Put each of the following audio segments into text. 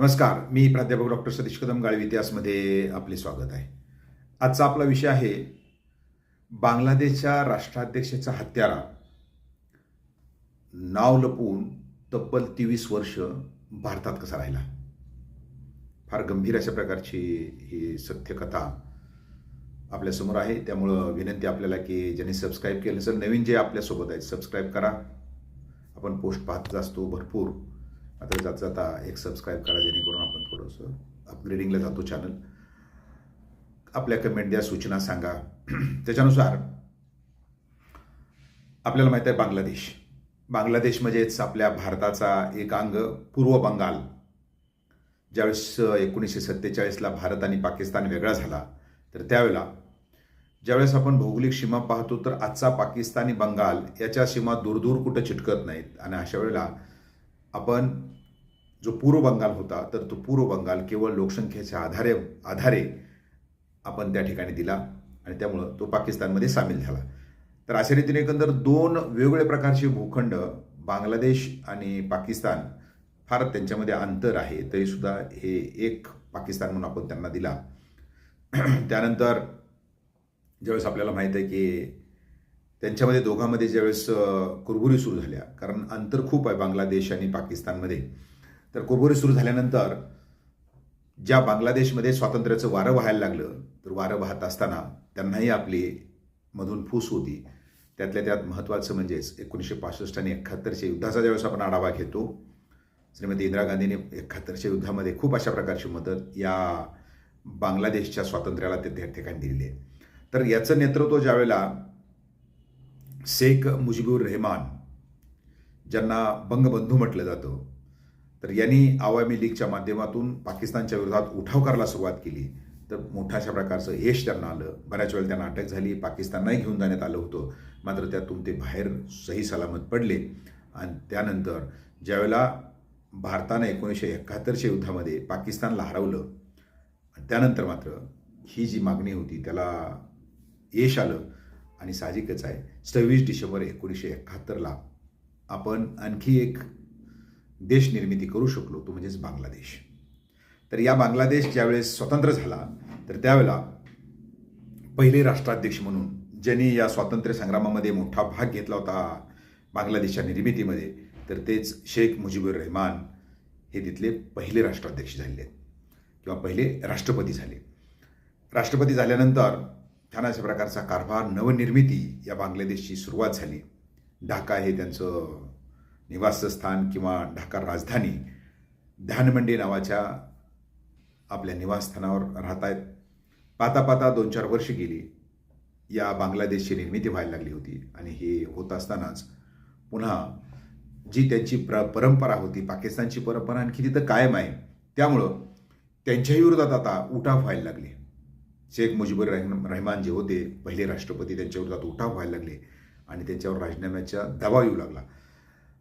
नमस्कार मी प्राध्यापक डॉक्टर सतीश कदम गाळवी इतिहासमध्ये आपले स्वागत आहे. आजचा आपला विषय आहे बांगलादेशच्या राष्ट्राध्यक्षाचा हत्यारा. नाव लपवून तब्बल तेवीस वर्ष भारतात कसा राहिला? फार गंभीर अशा प्रकारची ही सत्यकथा आपल्यासमोर आहे. त्यामुळं विनंती आपल्याला की ज्यांनी सबस्क्राईब केलं असेल नवीन जे आपल्यासोबत आहेत सबस्क्राईब करा. आपण पोस्ट पाहत असतो भरपूर. आता जात जाता एक सबस्क्राईब करा जेणेकरून आपण थोडंसं अपग्रेडिंगला जातो चॅनल आपल्या कमेंट द्या सूचना सांगा. त्याच्यानुसार आपल्याला माहीत आहे बांगलादेश. बांगलादेश म्हणजेच आपल्या भारताचा एक अंग पूर्व बंगाल. ज्यावेळेस एकोणीसशे सत्तेचाळीसला भारत आणि पाकिस्तान वेगळा झाला तर त्यावेळेला ज्यावेळेस आपण भौगोलिक सीमा पाहतो तर आजचा पाकिस्तानी बंगाल याच्या सीमा दूरदूर कुठं चिटकत नाहीत. आणि अशा वेळेला आपण जो पूर्व बंगाल होता तर तो पूर्व बंगाल केवळ लोकसंख्येच्या आधारे आधारे आपण त्या ठिकाणी दिला आणि त्यामुळं तो पाकिस्तानमध्ये सामील झाला. तर अशा रीतीने एकंदर दोन वेगवेगळ्या प्रकारचे भूखंड बांगलादेश आणि पाकिस्तान फार त्यांच्यामध्ये अंतर आहे तरीसुद्धा हे एक पाकिस्तान म्हणून आपण त्यांना दिला. त्यानंतर ज्यावेळेस आपल्याला माहीत आहे की त्यांच्यामध्ये दोघांमध्ये ज्यावेळेस कुरबुरी सुरू झाल्या कारण अंतर खूप आहे बांगलादेश आणि पाकिस्तानमध्ये. तर कुरबुरी सुरू झाल्यानंतर ज्या बांगलादेशमध्ये स्वातंत्र्याचं वारं व्हायला लागलं तर वारं वाहत असताना त्यांनाही आपली मधून फूस होती. त्यातल्या त्यात महत्त्वाचं म्हणजेच एकोणीसशे पासष्ट आणि एकाहत्तरच्या युद्धाचा ज्यावेळेस आपण आढावा घेतो श्रीमती इंदिरा गांधीने एकाहत्तरच्या युद्धामध्ये खूप अशा प्रकारची मदत या बांगलादेशच्या स्वातंत्र्याला ते त्या ठिकाणी दिलेली आहे. तर याचं नेतृत्व ज्यावेळेला शेख मुजीबुर रेहमान ज्यांना बंगबंधू म्हटलं जातं. तर यांनी आवामी लीगच्या माध्यमातून पाकिस्तानच्या विरोधात उठाव करायला सुरुवात केली. तर मोठ्या अशा प्रकारचं यश त्यांना आलं. बऱ्याच वेळेला त्यांना अटक झाली. पाकिस्तानलाही घेऊन जाण्यात आलं होतं. मात्र त्यातून ते बाहेर सही सलामत पडले. आणि त्यानंतर ज्यावेळेला भारतानं एकोणीसशे एकाहत्तरच्या युद्धामध्ये पाकिस्तानला हरवलं आणि त्यानंतर मात्र ही जी मागणी होती त्याला यश आलं. आणि साहजिकच आहे. सव्वीस डिसेंबर एकोणीसशे एकाहत्तरला आपण आणखी एक देश निर्मिती करू शकलो तो म्हणजेच बांगलादेश. तर या बांगलादेश ज्यावेळेस स्वतंत्र झाला तर त्यावेळेला पहिले राष्ट्राध्यक्ष म्हणून ज्यांनी या स्वातंत्र्य संग्रामामध्ये मोठा भाग घेतला होता बांगलादेशच्या निर्मितीमध्ये तर तेच शेख मुजीबुर रहमान हे तिथले पहिले राष्ट्राध्यक्ष झाले. आहेत किंवा पहिले राष्ट्रपती झाले. राष्ट्रपती झाल्यानंतर छान अशा प्रकारचा कारभार नवनिर्मिती या बांगलादेशची सुरुवात झाली. ढाका हे त्यांचं निवासस्थान किंवा ढाका राजधानी ध्यानमंडी नावाच्या आपल्या निवासस्थानावर राहत आहेत पाता पाता दोन चार वर्ष गेली. या बांगलादेशची निर्मिती व्हायला लागली होती आणि हे होत असतानाच पुन्हा जी त्यांची प्र परंपरा होती पाकिस्तानची परंपरा आणखी तिथं कायम आहे त्यामुळं त्यांच्याही विरोधात आता उठाव व्हायला लागले. शेख मुजीबुर रहमान रहमान जे होते पहिले राष्ट्रपती त्यांच्या विरोधात उठाव व्हायला लागले आणि त्यांच्यावर राजीनाम्याचा दबाव येऊ लागला.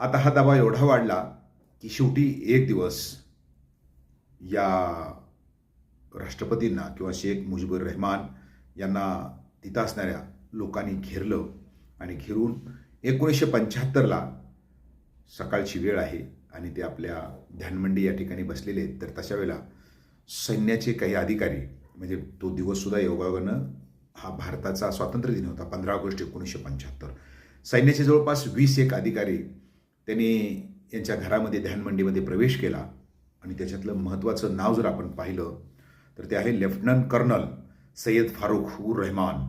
आता हा दबाव एवढा वाढला की शेवटी एक दिवस या राष्ट्रपतींना किंवा शेख मुजीबुर रहमान यांना तिथं असणाऱ्या लोकांनी घेरलं आणि घेरून एकोणीसशे पंच्याहत्तरला सकाळची वेळ आहे आणि ते आपल्या ध्यानमंडी या ठिकाणी बसलेले आहेत तर तशा वेळेला सैन्याचे काही अधिकारी म्हणजे तो दिवससुद्धा योगायोगानं हा भारताचा स्वातंत्र्य दिन होता पंधरा ऑगस्ट एकोणीसशे पंच्याहत्तर. सैन्याचे जवळपास वीस एक अधिकारी त्यांनी यांच्या घरामध्ये ध्यानमंडीमध्ये प्रवेश केला आणि त्याच्यातलं महत्त्वाचं नाव जर आपण पाहिलं तर ते आहे लेफ्टनंट कर्नल सय्यद फारुख उर रहमान.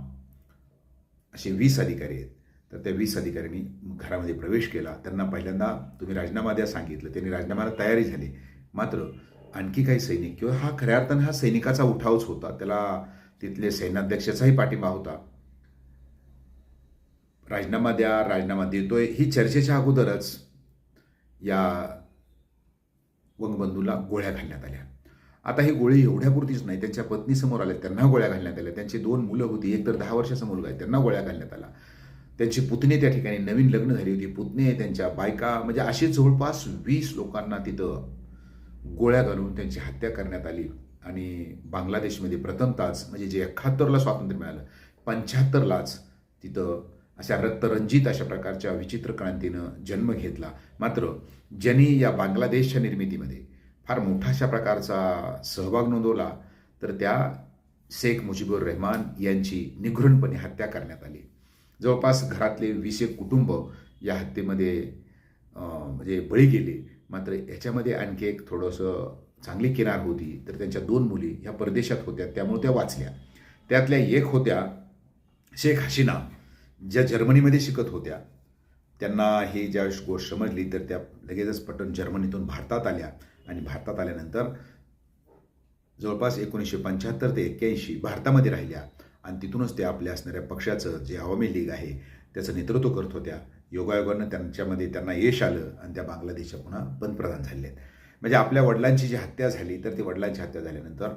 असे वीस अधिकारी आहेत. तर त्या वीस अधिकाऱ्यांनी घरामध्ये प्रवेश केला. त्यांना पहिल्यांदा तुम्ही राजीनामा द्या सांगितलं. त्यांनी राजीनाम्याला तयारी झाली. मात्र आणखी काही सैनिक. किंवा हा खऱ्या अर्थानं हा सैनिकाचा उठावच होता. त्याला तिथले सैन्याध्यक्षाचाही पाठिंबा होता. राजीनामा द्या राजीनामा देतोय ही चर्चेच्या अगोदरच या वंगबंधूला गोळ्या घालण्यात आल्या. आता ही गोळी एवढ्यापुरतीच नाही त्यांच्या पत्नीसमोर आल्या त्यांना गोळ्या घालण्यात आल्या. त्यांची दोन मुलं होती एक तर दहा वर्षाचा मुलगा आहे त्यांना गोळ्या घालण्यात आला. त्यांची पुतणी त्या ठिकाणी नवीन लग्न झाली होती. पुतणी त्यांच्या बायका म्हणजे असे जवळपास वीस लोकांना तिथं गोळ्या घालून त्यांची हत्या करण्यात आली. आणि बांगलादेशमध्ये प्रथमताच म्हणजे जे एकाहत्तरला स्वातंत्र्य मिळालं पंच्याहत्तरलाच तिथं अशा रक्तरंजित अशा प्रकारच्या विचित्र क्रांतीनं जन्म घेतला. मात्र ज्यांनी या बांगलादेशच्या निर्मितीमध्ये फार मोठा अशा प्रकारचा सहभाग नोंदवला तर त्या शेख मुजीबुर रहमान यांची निघृणपणे हत्या करण्यात आली. जवळपास घरातले वीस एक कुटुंब या हत्येमध्ये म्हणजे बळी गेले. मात्र ह्याच्यामध्ये आणखी एक थोडंसं चांगली किनार होती तर त्यांच्या दोन मुली ह्या परदेशात होत्या त्यामुळे त्या वाचल्या. त्यातल्या एक होत्या शेख हसीना ज्या जर्मनीमध्ये शिकत होत्या. त्यांना ही ज्या गोष्ट समजली तर त्या लगेचच पटन जर्मनीतून भारतात आल्या. आणि भारतात आल्यानंतर जवळपास एकोणीसशे पंच्याहत्तर ते एक्क्याऐंशी भारतामध्ये राहिल्या. आणि तिथूनच त्या आपल्या असणाऱ्या पक्षाचं जे आवामी लीग आहे त्याचं नेतृत्व करत होत्या. योगायोगानं त्यांच्यामध्ये त्यांना यश आलं आणि त्या बांगलादेशच्या पुन्हा पंतप्रधान झाले आहेत. म्हणजे आपल्या वडिलांची जी हत्या झाली तर ती वडिलांची हत्या झाल्यानंतर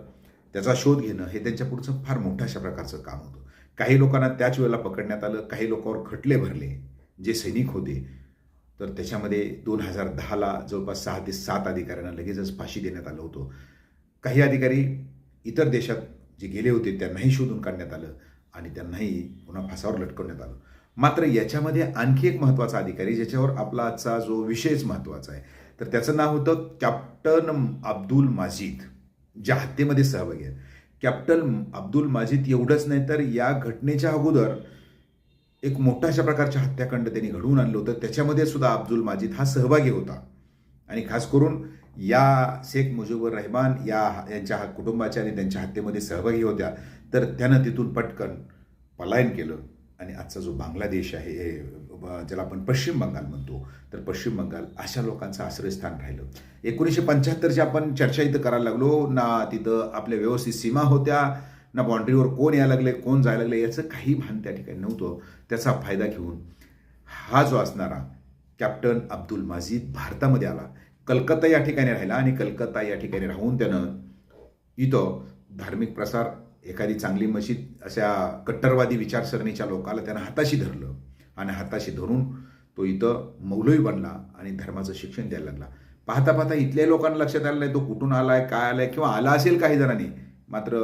त्याचा शोध घेणं हे त्यांच्या पुढचं फार मोठ्या अशा प्रकारचं काम होतं. काही लोकांना त्याच वेळेला पकडण्यात आलं काही लोकांवर खटले भरले जे सैनिक होते. तर त्याच्यामध्ये दोन हजार दहाला जवळपास सहा ते सात अधिकाऱ्यांना लगेचच फाशी देण्यात आलं होतं. काही अधिकारी इतर देशात जे गेले होते त्यांनाही शोधून काढण्यात आलं आणि त्यांनाही पुन्हा फासावर लटकवण्यात आलं. मात्र याच्यामध्ये आणखी एक महत्त्वाचा अधिकारी ज्याच्यावर आपला आजचा जो विषयच महत्त्वाचा आहे. तर त्याचं नाव होतं कॅप्टन अब्दुल माजिद ज्या हत्येमध्ये सहभागी आहेत. कॅप्टन अब्दुल माजिद एवढंच नाही तर या घटनेच्या अगोदर एक मोठा अशा प्रकारच्या हत्याकांड त्यांनी घडवून आणलं होतं. त्याच्यामध्ये सुद्धा अब्दुल माजिद हा सहभागी होता. आणि खास करून या शेख मुजीबुर रहमान या यांच्या कुटुंबाच्या आणि त्यांच्या हत्येमध्ये सहभागी होत्या. तर त्यानं तिथून पटकन पलायन केलं. आणि आजचा जो बांगलादेश आहे ज्याला आपण पश्चिम बंगाल म्हणतो तर पश्चिम बंगाल अशा लोकांचं आश्रयस्थान राहिलं. एकोणीसशे पंच्याहत्तरची आपण चर्चा इथं करायला लागलो ना तिथं आपल्या व्यवस्थित सीमा होत्या ना बाँड्रीवर कोण यायला लागले कोण जायला लागले याचं काही भान त्या ठिकाणी नव्हतं. त्याचा फायदा घेऊन हा जो असणारा कॅप्टन अब्दुल माजीद भारतामध्ये आला. कलकत्ता या ठिकाणी राहिला आणि कलकत्ता या ठिकाणी राहून त्यानं इथं धार्मिक प्रसार एखादी चांगली मशीद अशा कट्टरवादी विचारसरणीच्या लोकाला त्यानं हाताशी धरलं आणि हाताशी धरून तो इथं मौलवी बनला आणि धर्माचं शिक्षण द्यायला लागला. पाहता पाहता इथल्या लोकांना लक्षात आलं नाही तो कुठून आला आहे काय आलाय किंवा आला असेल काही जणांनी. मात्र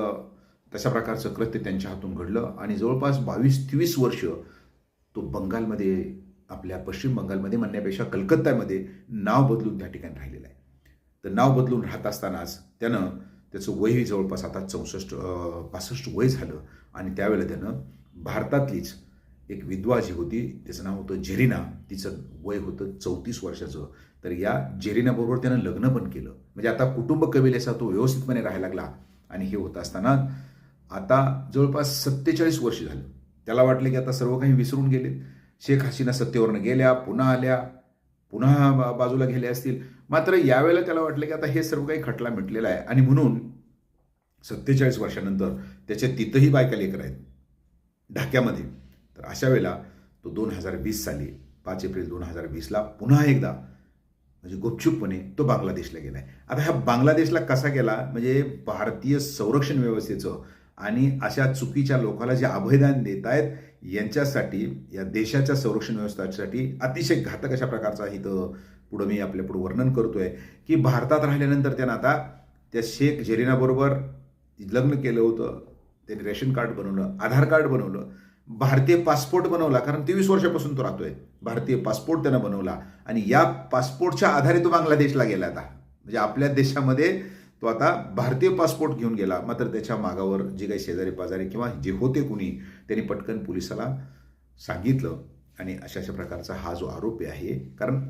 तशा प्रकारचं कृत्य त्यांच्या हातून घडलं आणि जवळपास बावीस तेवीस वर्ष तो बंगालमध्ये आपल्या पश्चिम बंगालमध्ये म्हणण्यापेक्षा कलकत्त्यामध्ये नाव बदलून त्या ठिकाणी राहिलेलं आहे. तर नाव बदलून राहत असतानाच त्यानं त्याचं वय जवळपास आता चौसष्ट पासष्ट वय झालं. आणि त्यावेळेला त्यानं भारतातलीच एक विधवा जी होती. त्याचं नाव होतं जेरिना. तिचं वय होतं चौतीस वर्षाचं. तर या जेरिनाबरोबर त्यानं लग्न पण केलं. म्हणजे आता कुटुंब कबिलेचा तो व्यवस्थितपणे राहायला लागला. आणि हे होत असताना आता जवळपास सत्तेचाळीस वर्ष झालं. त्याला वाटलं की आता सर्व काही विसरून गेले. शेख हसीना सत्तेवरनं गेल्या पुन्हा आल्या. पुन्हा बा- बाजूला गेले असतील. मात्र यावेळेला त्याला वाटलं की आता हे सर्व काही खटला मिटलेला आहे. आणि म्हणून सत्तेचाळीस वर्षानंतर त्याच्या तिथंही बायका लेकर आहेत. ढाक्यामध्ये. तर अशा वेळेला तो दोन हजार वीस साली पाच एप्रिल दोन हजार वीसला पुन्हा एकदा म्हणजे गुपचूपपणे तो बांगलादेशला गेला आहे आता ह्या बांगलादेशला कसा गेला? म्हणजे भारतीय संरक्षण व्यवस्थेचं आणि अशा चुकीच्या लोकाला जे अभयदान देत आहेत यांच्यासाठी या देशाच्या संरक्षण व्यवस्थेसाठी अतिशय घातक अशा प्रकारचा इथं पुढं मी आपल्या पुढं वर्णन करतोय की भारतात राहिल्यानंतर त्यानं आता त्या शेख जेरिनाबरोबर लग्न केलं होतं त्यांनी रेशन कार्ड बनवलं आधार कार्ड बनवलं भारतीय पासपोर्ट बनवला कारण तेवीस वर्षापासून तो राहतोय. भारतीय पासपोर्ट त्यानं बनवला आणि या पासपोर्टच्या आधारे तो बांगलादेशला गेला आता. म्हणजे आपल्या देशामध्ये तो आता भारतीय पासपोर्ट घेऊन गेला. मात्र त्याच्या मागावर जे काही शेजारी पाजारी किंवा जे होते कुणी त्यांनी पटकन पोलिसाला सांगितलं. आणि अशा अशा प्रकारचा हा जो आरोपी आहे कारण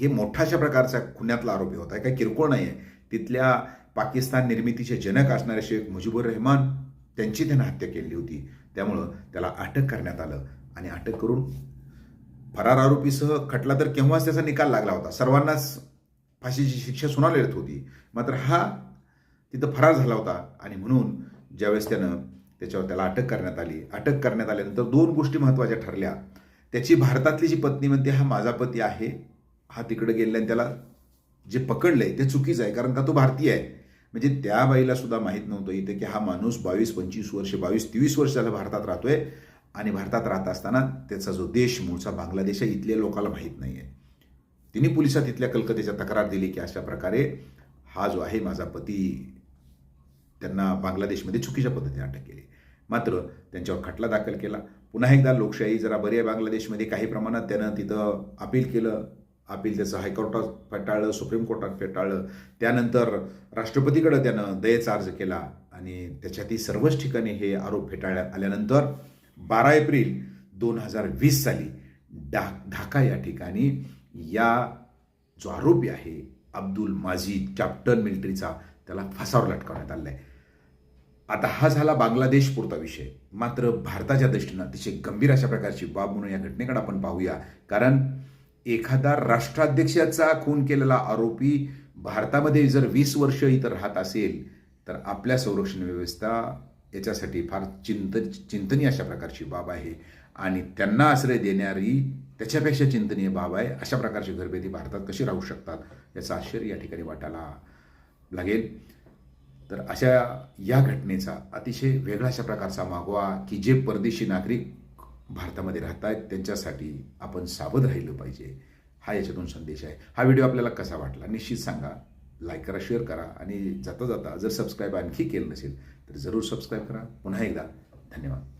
हे मोठाशा प्रकारचा खुन्यातला आरोपी होता. काही किरकोळ नाही आहे तिथल्या पाकिस्तान निर्मितीचे जनक असणारे शेख मुजीबुर रहमान त्यांची त्यानं हत्या केली होती. त्यामुळं त्याला अटक करण्यात आलं. आणि अटक करून फरार आरोपीसह खटला तर केव्हाच त्याचा निकाल लागला होता. सर्वांनाच फाशीची शिक्षा सुनावली होती. मात्र हा तिथं फरार झाला होता आणि म्हणून ज्यावेळेस त्यानं त्याच्यावर त्याला अटक करण्यात आली. अटक करण्यात आल्यानंतर दोन गोष्टी महत्त्वाच्या ठरल्या. त्याची भारतातली जी पत्नी म्हणते हा माझा पती आहे. हा तिकडे गेलेला आणि त्याला जे पकडलंय ते चुकीचं आहे कारण का तो भारतीय आहे. म्हणजे त्या बाईला सुद्धा माहीत नव्हतं इथे की हा माणूस बावीस पंचवीस वर्ष बावीस तेवीस वर्ष झालं भारतात राहतोय आणि भारतात राहत असताना त्याचा जो देश मूळचा बांगलादेश आहे इथल्या लोकांना माहीत नाही आहे तिने पोलिसात इथल्या कलकत्त्याच्या तक्रार दिली की अशा प्रकारे हा जो आहे माझा पती त्यांना बांगलादेशमध्ये चुकीच्या पद्धतीने अटक केली. मात्र त्यांच्यावर खटला दाखल केला. पुन्हा एकदा लोकशाही जरा बरी आहे बांगलादेशमध्ये. काही प्रमाणात त्यानं तिथं अपील केलं. अपील त्याचं हायकोर्टात फेटाळलं सुप्रीम कोर्टात फेटाळलं. त्यानंतर राष्ट्रपतीकडं त्यानं दयेचा अर्ज केला आणि त्याच्यातही सर्वच ठिकाणी हे आरोप फेटाळण्यात आल्यानंतर बारा एप्रिल दोन हजार वीस साली डा ढाका या ठिकाणी या जो आरोपी आहे अब्दुल माजीद कॅप्टन मिलिटरीचा त्याला फासावर लटकवण्यात आला आहे. आता हा झाला बांगलादेश पुरता विषय. मात्र भारताच्या दृष्टीनं अतिशय गंभीर अशा प्रकारची बाब म्हणून या घटनेकडे आपण पाहूया. कारण एखादा राष्ट्राध्यक्षाचा खून केलेला आरोपी भारतामध्ये जर वीस वर्ष इथं राहत असेल तर आपल्या संरक्षण व्यवस्था याच्यासाठी फार चिंत चिंतनीय अशा प्रकारची बाब आहे. आणि त्यांना आश्रय देणारी त्याच्यापेक्षा चिंतनीय बाब आहे अशा प्रकारची घरभेदी भारतात कशी राहू शकतात याचं आश्चर्य या ठिकाणी वाटायला लागेल. तर अशा या घटनेचा अतिशय वेगळा अशा प्रकारचा मागवा की जे परदेशी नागरिक भारतामध्ये राहत आहेत त्यांच्यासाठी आपण सावध राहिलं पाहिजे. हा याच्यातून संदेश आहे. हा व्हिडिओ आपल्याला कसा वाटला निश्चित सांगा. लाईक करा शेअर करा आणि जाता जाता जर सबस्क्राईब आणखी केलं नसेल तर जरूर सबस्क्राईब करा. पुन्हा एकदा धन्यवाद.